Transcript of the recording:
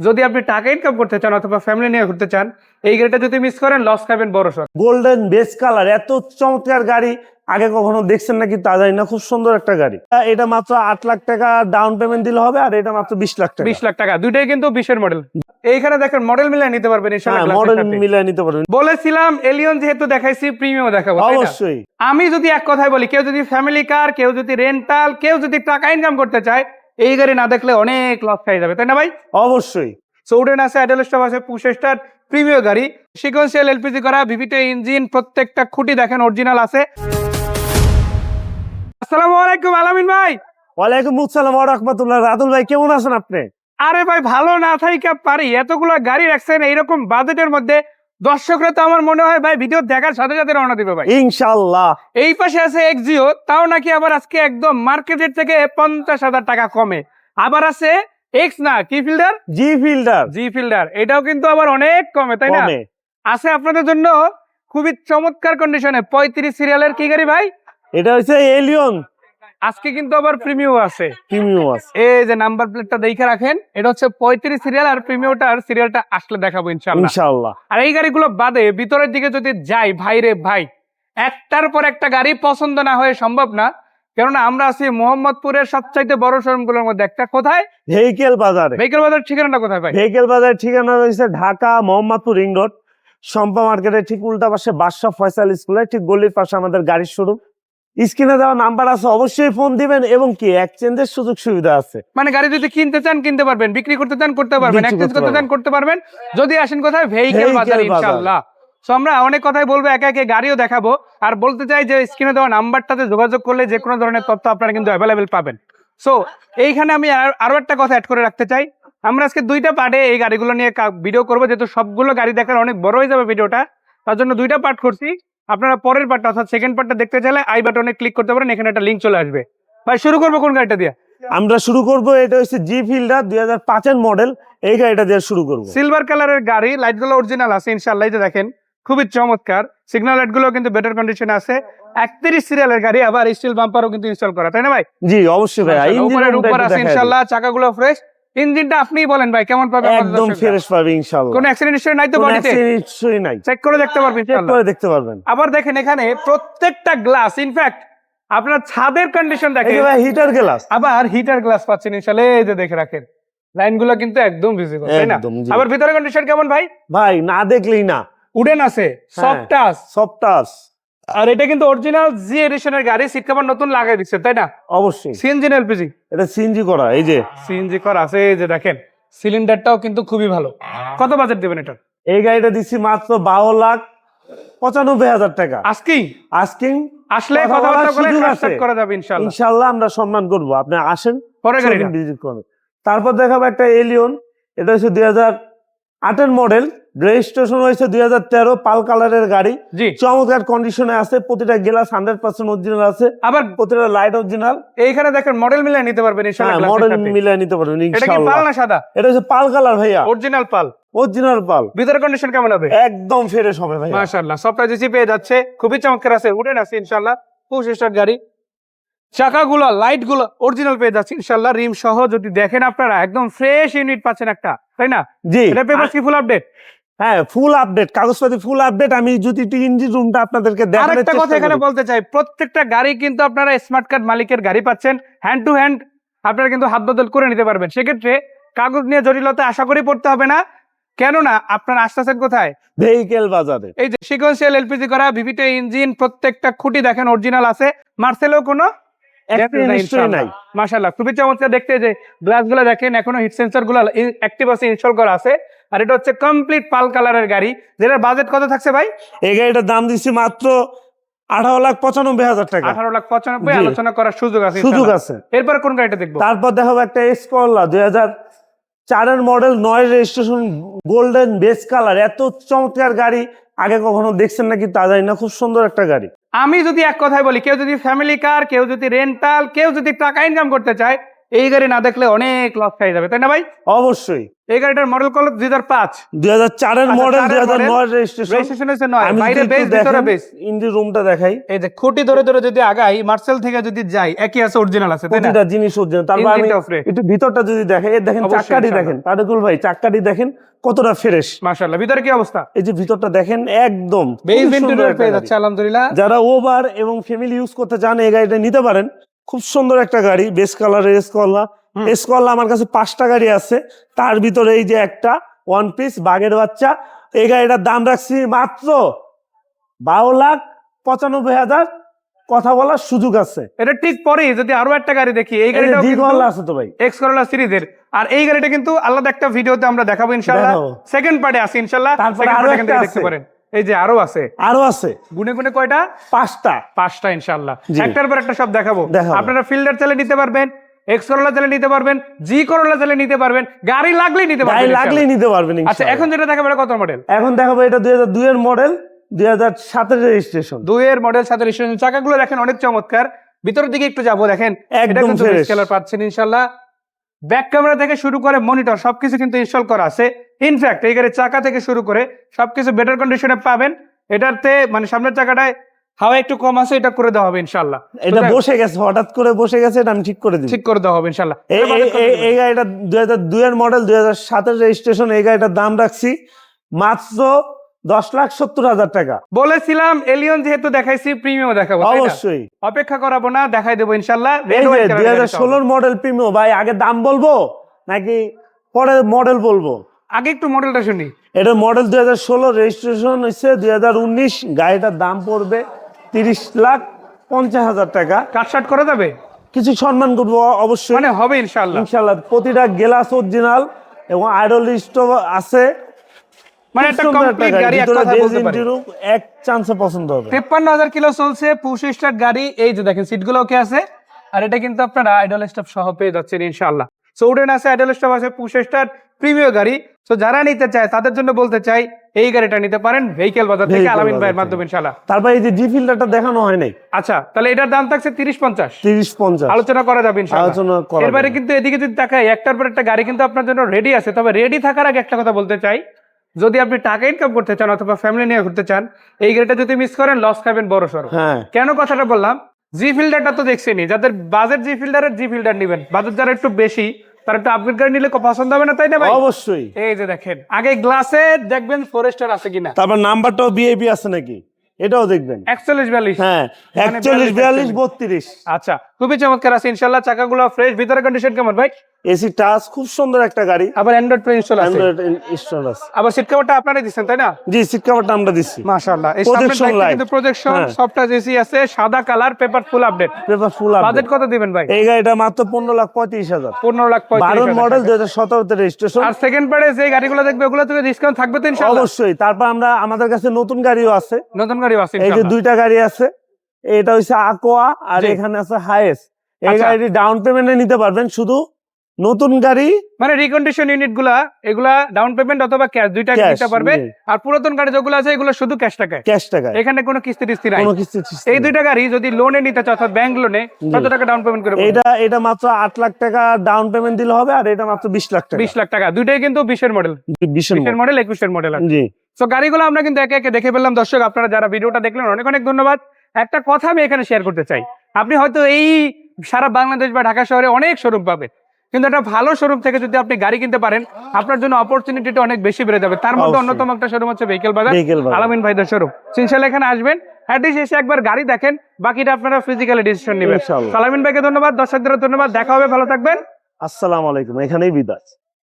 যদি আপনি টাকা ইনকাম করতে চান অথবা ফ্যামিলি নিয়ে ঘুরতে চান এই গাড়িটা যদি মিস করেন লস খাবেন বড় সড়। গোল্ডেন বেস কালার এত চমৎকার গাড়ি আগে কখনো দেখছেন নাকি তা জানি না খুব সুন্দর একটা গাড়ি। এটা মাত্র আট লাখ টাকা ডাউন পেমেন্ট দিলে হবে আর এটা মাত্র বিশ লাখ টাকা। বিশ লাখ টাকা দুইটাই কিন্তু বিশের মডেল এইখানে দেখেন মডেল মিলিয়ে নিতে পারবেন হ্যাঁ মডেল সাথে। মিলিয়ে নিতে পারবেন। বলেছিলাম এলিয়ন যেহেতু দেখাইছি প্রিমিয়াম দেখাবো অবশ্যই। আমি যদি এক কথায় বলি কেউ যদি ফ্যামিলি কার কেউ যদি রেন্টাল কেউ যদি টাকা ইনকাম করতে চায় এই গাড়ি না দেখলে অনেক লস খাই যাবে তাই না ভাই? অবশ্যই। সৌডেন আছে অ্যাডেল স্টপ আছে পুশেস্টার প্রিমিয়াম গাড়ি। সিকোয়েন্সিয়াল এলপিজি করা ভিভিটে ইঞ্জিন প্রত্যেকটা খুঁটি দেখেন অরিজিনাল আছে। আসসালামু আলাইকুম আলামিন ভাই। ওয়ালাইকুম আসসালাম ওয়া রাহমাতুল্লাহ। রাতুল ভাই কেমন আছেন আপনি? আরে ভাই ভালো না থাইকা পারি। এতগুলো গাড়ি রাখছেন এইরকম বাজেটের মধ্যে দর্শকরা তো আমার মনে হয় ভাই ভিডিও দেখার সাথে সাথে রওনা দিবে ভাই। ইনশাআল্লাহ এই পাশে আছে এক্সিও তাও নাকি আবার আজকে একদম মার্কেটের থেকে পঞ্চাশ হাজার টাকা কমে। আবার আছে এক্স না কি Fielder G Fielder G Fielder এটাও কিন্তু আবার অনেক কমে তাই না? আছে আপনাদের জন্য খুবই চমৎকার কন্ডিশনে পঁয়ত্রিশ সিরিয়ালের কি গাড়ি ভাই? এটা হচ্ছে এলিয়ন আজকে কিন্তু আবার প্রিমিয়াম আছে। প্রিমিয়াম আছে। এই যে নাম্বার প্লেটটা দেখে রাখেন এটা হচ্ছে পঁয়ত্রিশ সিরিয়াল আর প্রিমিয়ামটার সিরিয়ালটা আসলে দেখাবো ইনশাআল্লাহ। আর এই গাড়িগুলো বাদে ভিতরের দিকে যদি যাই ভাই রে ভাই একটার পর একটা গাড়ি পছন্দ না হয়ে সম্ভব না। কেননা আমরা আছি মোহাম্মদপুরের সবচাইতে বড় শোরুমগুলোর মধ্যে। একটা কোথায়? ভেহিকেল বাজারে ভেহিকেল বাজার ঠিকানাটা কোথায় ভাই? ভেহিকেল বাজারের ঠিকানা রয়েছে ঢাকা মোহাম্মদপুর রিং রোড। সম্পা মার্কেটের ঠিক উল্টা পাশে বাদশাহ ফয়সাল স্কুলের ঠিক গলির পাশে আমাদের গাড়ির শোরুম স্ক্রিনে দেওয়া নাম্বার আছে অবশ্যই ফোন দিবেন এবং কি এক্সচেঞ্জের সুযোগ সুবিধা আছে। মানে গাড়ি যদি কিনতে চান কিনতে পারবেন বিক্রি করতে চান করতে পারবেন এক্সচেঞ্জ করতে চান করতে পারবেন। যদি আসেন কোথায়? ভেহিকেল বাজার। ইনশাআল্লাহ। সো আমরা অনেক কথাই বলব একে একে গাড়িও দেখাবো। আর বলতে চাই যে স্ক্রিনে দেওয়া নাম্বারটাতে যোগাযোগ করলে যে কোনো ধরনের তথ্য আপনারা কিন্তু অ্যাভেলেবেল পাবেন। সো এইখানে আমি আর- আরও একটা কথা অ্যাড করে রাখতে চাই। আমরা আজকে দুইটা পার্টে এই গাড়িগুলো নিয়ে ভিডিও করব যেহেতু সবগুলো গাড়ি দেখার অনেক বড় হয়ে যাবে ভিডিওটা তার জন্য দুইটা পার্ট করছি। আপনারা পরের পার্টটা অর্থাৎ সেকেন্ড পার্টটা দেখতে চাইলে আই বাটনে ক্লিক করতে পারেন এখানে একটা লিঙ্ক চলে আসবে। ভাই শুরু করব কোন গাড়িটা দিয়ে? আমরা শুরু করব এটা হচ্ছে জি ফিল্ডার দুই হাজার পাঁচের মডেল এই গাড়িটা দিয়ে শুরু করব। সিলভার কালারের গাড়ি লাইটগুলো অরিজিনাল আছে ইনশাআল্লাহ এই দেখেন খুবই চমৎকার। সিগন্যাল লাইটগুলো কিন্তু বেটার কন্ডিশনে আছে। একত্রিশ সিরিয়ালের গাড়ি আবার স্টিল বাম্পারও কিন্তু ইনস্টল করা তাই না ভাই? জি অবশ্যই ভাই মাশাআল্লাহ, ইঞ্জিন উপরের উপর আছে ইনশাআল্লাহ চাকাগুলো ফ্রেশ ইঞ্জিনটা আপনিই বলেন ভাই কেমন পাবে একদম ফ্রেশ পাবে ইনশাআল্লাহ। কোনো অ্যাক্সিডেন্ট হিস্টরি নাই তো বডিতে accident নিশ্চয়ই নাই। চেক করে দেখতে পারবেন চেক করে দেখতে পারবেন। আবার দেখেন এখানে প্রত্যেকটা গ্লাস ইনফ্যাক্ট আপনার ছাদের কন্ডিশন দেখেন। ভাই হিটার গ্লাস আবার হিটার গ্লাস পাচ্ছেন ইনশাআল্লাহ। এই যে দেখে রাখেন লাইনগুলো কিন্তু একদম ভিজিবল তাই না? আবার ভিতরে কন্ডিশন কেমন ভাই? ভাই না দেখলেই না। উডেন আছে। সফট টাচ সব টাচ আর এটা কিন্তু অরিজিনাল জি এডিশনের গাড়ি সিট কভার নতুন লাগাই দিচ্ছে তাই না? অবশ্যই। সিএনজি না এলপিজি এটা সিএনজি করা এই যে। সিএনজি করা আছে এই যে দেখেন সিলিন্ডারটাও কিন্তু খুবই ভালো। কত বাজেট দেবেন এটা? এই গাড়িটা দিচ্ছি মাত্র বারো লাখ পঁচানব্বই হাজার টাকা। আস্কিং আস্কিং আসলে কথা কথাবার্তা করে করা যাবে ইনশাআল্লাহ। ইনশাল্লাহ আমরা সম্মান করব। আপনি আসেন পরে showroom visit করুন। তারপর দেখাবো একটা এলিয়ন এটা হচ্ছে দুই হাজার আটের মডেল রেজিস্ট্রেশন হয়েছে দুই হাজার তেরো পাল কালারের গাড়ি। চমৎকার কন্ডিশনে আছে প্রতিটা গ্লাস হান্ড্রেড পার্সেন্ট অরিজিনাল আছে আবার প্রতিটা লাইট অরিজিনাল এইখানে দেখেন মডেল মিলিয়ে নিতে পারবেন হ্যাঁ মডেল গ্লাসের মিলিয়ে নিতে পারবেন এটা কি পাল না সাদা? এটা হচ্ছে পাল কালার ভাইয়া। Original pearl. Original pearl. ভিতরে কন্ডিশন কেমন হবে? একদম ফ্রেশ হবে মাশাআল্লাহ সবটা জিসি পেয়ে যাচ্ছে খুবই চমৎকার আছে উডেন আছে ইনশাআল্লাহ পুশ স্টার্ট গাড়ি। চাকাগুলো লাইটগুলো অরিজিনাল পেয়ে যাচ্ছে ইনশাআল্লাহ রিম সহ যদি দেখেন আপনারা একদম ফ্রেশ ইউনিট পাচ্ছেন একটা তাই না? জি। এটা পেপার কি ফুল আপডেট হ্যাঁ ফুল আপডেট কাগজপাতি ফুল আপডেট আমি যদি ইঞ্জিন রুমটা আপনাদেরকে কথা এখানে বলতে চাই প্রত্যেকটা গাড়ি কিন্তু আপনারা স্মার্ট কার্ড মালিকের গাড়ি পাচ্ছেন হ্যান্ড টু হ্যান্ড আপনারা কিন্তু হাত বদল করে নিতে পারবেন। সেক্ষেত্রে কাগজ নিয়ে জটিলতা আশা করি পড়তে হবে না। কেননা আপনারা আসতেছেন কোথায়? ভেহিকেল বাজারে। এই যে সিকোয়েন্সিয়াল এলপিজি করা ভিভিটে ইঞ্জিন প্রত্যেকটা খুঁটি দেখেন অরিজিনাল আছে। মার্সেলেও কোনো খুবই চমৎকার দেখতে যে দেখেন এখনও হিট সেন্সরগুলো অ্যাক্টিভ আছে ইনস্টল করা আছে। আর এটা হচ্ছে কমপ্লিট পাল কালারের গাড়ি। যেটার বাজেট কত থাকছে ভাই? এই গাড়িটার দাম দিচ্ছি মাত্র আঠারো লাখ পঁচানব্বই হাজার টাকা। আঠারো লাখ পঁচানব্বই আলোচনা করার সুযোগ আছে সুযোগ আছে। এরপর কোন গাড়িটা দেখব? তারপর দেখাবো একটা দুই হাজার চারের মডেল নয় রেজিস্ট্রেশন গোল্ডেন বেস কালার এত চমৎকার গাড়ি আগে কখনো দেখছেন নাকি তা জানি না, খুব সুন্দর একটা গাড়ি। আমি যদি এক কথায় বলি, কেউ যদি ফ্যামিলি কার কেউ যদি রেন্টাল কেউ যদি টাকা ইনকাম করতে চায় এই গাড়ি না দেখলে অনেক লস খাই যাবে তাই না ভাই? অবশ্যই। এই গাড়িটার মডেল কল দুই হাজার পাঁচ। দুই হাজার চারের আচ্ছা, মডেল দুই হাজার নয় রেজিস্ট্রেশন হচ্ছে নয়। বাইরে একটু ভিতরে দেখেন, বেস রুমটা দেখাই। এই যে খুঁটি ধরে ধরে যদি আগাই মার্সেল থেকে যদি যাই একই আছে অরিজিনাল আছে তাই না? প্রতিটা জিনিস অর্জন তারপর আমি একটু ভিতরটা যদি দেখেন এই দেখেন চাক্কাটি দেখেন তারেকুল ভাই চাক্কাটি দেখেন কতটা ফ্রেশ মাশাআল্লাহ ভিতরে কি অবস্থা? এই যে ভিতরটা দেখেন একদম বেস খুব ইন্টেরিয়র পেয়ে যাচ্ছে আলহামদুলিল্লাহ। যারা ওভার এবং ফ্যামিলি ইউজ করতে চান এই গাড়িটা নিতে পারেন। খুব সুন্দর একটা গাড়ি বেস কালারের এসকলা হুম। এসকলা আমার কাছে পাঁচটা গাড়ি আছে। তার ভিতরে এই যে একটা ওয়ান পিস বাঘের বাচ্চা। এই গাড়িটার দাম রাখছি মাত্র বারো লাখ পঁচানব্বই হাজার। কথা বলার সুযোগ আছে। এটা ঠিক পরে যদি আরও একটা গাড়ি দেখি এই গাড়িটা আছে তো ভাই। এক্স করোলা সিরিজের। আর এই গাড়িটা কিন্তু আলাদা একটা ভিডিওতে আমরা দেখাবো ইনশাআল্লাহ। দেখাবো। সেকেন্ড পার্টে আছে ইনশাআল্লাহ। তারপরে আরও একটা দেখতে। পারেন। এই যে আরও আছে। আরও আছে। গুনে গুনে কয়টা? পাঁচটা। পাঁচটা ইনশাআল্লাহ। জি। একটার পর একটা সব দেখাবো। আপনারা ফিল্ডার চালে নিতে পারবেন এক্স করোলা চালে নিতে পারবেন জি করোলা চালে নিতে পারবেন গাড়ি লাগলেই নিতে গাড়ি পারবেন লাগলেই নিতে পারবেন আচ্ছা এখন যেটা দেখাবো এটা কত মডেল এখন দেখাবো এটা দুই হাজার দুই এর মডেল দুই হাজার সাতের রেজিস্ট্রেশন দুইয়ের মডেল সাথে রেজিস্ট্রেশন চাকাগুলো দেখেন অনেক চমৎকার। ভিতরের দিকে একটু যাব দেখেন। একদম কালার পাচ্ছেন ইনশাল্লাহ ব্যাক ক্যামেরা থেকে শুরু করে মনিটর সবকিছু কিন্তু ইনস্টল করা আছে। ইনফ্যাক্ট এই গাড়ির চাকা থেকে শুরু করে সবকিছু বেটার কন্ডিশনে পাবেন। এটাতে মানে সামনের চাকাটায় হাওয়া একটু কম আছে এটা করে দেওয়া হবে ইনশাল্লাহ এটা বসে গেছে হঠাৎ করে বসে গেছে এটা আমি ঠিক করে দিই ঠিক করে দেওয়া হবে ইনশাল্লাহ এই গাড়িটা দুই হাজার দুই এর মডেল দুই হাজার সাতের রেজিস্ট্রেশন এই গাড়িটার দাম রাখছি মাত্র দশ লাখ সত্তর হাজার টাকা। বলেছিলাম এলিয়ন যেহেতু দেখাইছি প্রিমিয়াম দেখাবো অবশ্যই। অপেক্ষা করাবো না দেখাই দেবো ইনশাল্লাহ। দুই হাজার ষোলোর মডেল প্রিমিয়াম ভাই আগে দাম বলব নাকি পরে মডেল বলব? আগে একটু মডেলটা শুনি। এটার মডেল দুই হাজার ষোলো রেজিস্ট্রেশন হচ্ছে দুই হাজার উনিশ গাড়িটার দাম পড়বে তিরিশ লাখ পঞ্চাশ হাজার টাকা। কাটসাট করা যাবে? কিছু সম্মান করব অবশ্যই। মানে হবে ইনশাল্লাহ। ইনশাল্লাহ প্রতিটা গ্লাস অরিজিনাল এবং আইডল স্টোভ আছে। মানে একটা কমপ্লিট গাড়ি এক কথা বলতে পারি এক চান্সে পছন্দ হবে। তেপ্পান্ন হাজার কিলো চলছে পুশ স্টার্ট গাড়ি এই যে দেখেন সিটগুলো ওকে আছে। আর এটা কিন্তু আপনারা আইডল স্টাফ সহ পেয়ে যাচ্ছেন ইনশাআল্লাহ। সো উডেন আছে আইডল স্টাফ আছে পুশ স্টার্ট প্রিমিয়ার গাড়ি। তো যারা নিতে চায় তাদের জন্য বলতে চাই এই গাড়িটা নিতে পারেন ভেহিকেল বাজার থেকে আলামিন ভাইয়ের মাধ্যমে ইনশাআল্লাহ। তারপর এই যে জি ফিল্টারটা দেখানো হয় নাই। আচ্ছা তাহলে এটার দাম থাকছে তিরিশ পঞ্চাশ। তিরিশ পঞ্চাশ। আলোচনা করা যাবে ইনশাআল্লাহ। আলোচনা করা এরপরে কিন্তু এদিকে যদি তাকাই একটার পর একটা গাড়ি কিন্তু আপনার জন্য রেডি আছে। তবে রেডি থাকার আগে একটা কথা বলতে চাই। যদি আপনি টাকা ইনকাম করতে চান অথবা ফ্যামিলি নিয়ে ঘুরতে চান এই গাড়িটা যদি মিস করেন লস খাবেন বড় সড়ো। হ্যাঁ। কেন কথাটা বললাম? জি ফিল্ডারটা তো দেখছেনি যাদের বাজেট জি ফিল্ডারের জি ফিল্ডার নেবেন বাজেট যারা একটু বেশি তারা একটু আপগ্রেড গাড়ি নিলে পছন্দ হবে না তাই না ভাই? অবশ্যই। এই যে দেখেন আগে গ্লাসে দেখবেন ফরেস্টার আছে কিনা। তারপর নাম্বারটাও বিএপি আছে নাকি? এটাও দেখবেন। একচল্লিশ বিয়াল্লিশ। হ্যাঁ মানে একচল্লিশ বিয়াল্লিশ বত্রিশ। আচ্ছা খুবই চমৎকার আছে। ইনশাল্লাহ চাকাগুলো ফ্রেশ ভিতরে কন্ডিশন কেমন ভাই? এসি টাচ খুব সুন্দর একটা গাড়ি। আবার অ্যান্ড্রয়েড প্লে ইনস্টল আছে। অ্যান্ড্রয়েড ইনস্টল আছে। আবার সিট কভারটা আপনারাই দিচ্ছেন তাই না? জি সিট কাভারটা আমরা দিচ্ছি। মাশাআল্লাহ। এই সামনের light। কিন্তু প্রজেকশন। সফট টাচ এসি আছে সাদা colour paper full update paper full budget কত দিবেন ভাই? এই গাড়িটা মাত্র পনেরো লাখ পঁয়ত্রিশ হাজার। পনেরো লাখ বারো পঁয়ত্রিশ মডেল দুই হাজার সতেরোতে রেজিস্ট্রেশন আর সেকেন্ড পার্টে যে গাড়িগুলো দেখবে ওগুলো থেকে ডিসকাউন্ট থাকবে তো ইনশাআল্লাহ? অবশ্যই। তারপর আমরা আমাদের কাছে নতুন গাড়িও আছে। নতুন গাড়িও আছে এই যে দুইটা গাড়ি আছে। এটা হচ্ছে আকোয়া আর এখানে আছে হাইয়েস্ট এই। গাড়িটি ডাউন পেমেন্টে নিতে পারবেন। শুধু নতুন গাড়ি? মানে রিকন্ডিশন ইউনিটগুলা এগুলা ডাউন পেমেন্ট অথবা ক্যাশ দুইটা দিতে পারবে। আর পুরাতন গাড়ি যেগুলো আছে এগুলো শুধু ক্যাশ টাকায়। ক্যাশ টাকায়। এখানে কোনো কিস্তি টিস্তি নাই। কোনো কিছু এই দুইটা গাড়ি যদি লোনে নিতে চাও অর্থাৎ ব্যাংক লোনে কত টাকা ডাউন পেমেন্ট করে এটা এটা মাত্র আট লাখ টাকা ডাউন পেমেন্ট দিলে হবে আর এটা মাত্র বিশ লাখ টাকা। বিশ লাখ টাকা। দুইটাই কিন্তু বিশের মডেল বিশের বিশের মডেল একুশের মডেল আছে। জি। তো গাড়িগুলো আমরা কিন্তু একে একে দেখে ফেললাম। দর্শক আপনারা যারা ভিডিওটা দেখলেন অনেক অনেক ধন্যবাদ। একটা কথা আমি এখানে শেয়ার করতে চাই। আপনি হয়তো এই সারা বাংলাদেশ বা ঢাকা শহরে অনেক শোরুম পাবেন। কিন্তু একটা ভালো শোরুম থেকে যদি আপনি গাড়ি কিনতে পারেন আপনার জন্য অপরচুনিটিটা অনেক বেশি বেড়ে যাবে। তার মধ্যে অন্যতম একটা শোরুম হচ্ছে ভেহিকেল বাজার আলামিন ভাইদের শোরুম সিনশাল এখানে আসবেন এসে একবার গাড়ি দেখেন বাকিটা আপনারা ফিজিক্যালি ডিসিশন নেবেন। আলামিন ভাইকে ধন্যবাদ দর্শকদের ধন্যবাদ দেখা হবে ভালো থাকবেন। আসসালাম আলাইকুম এখানেই বিদায়।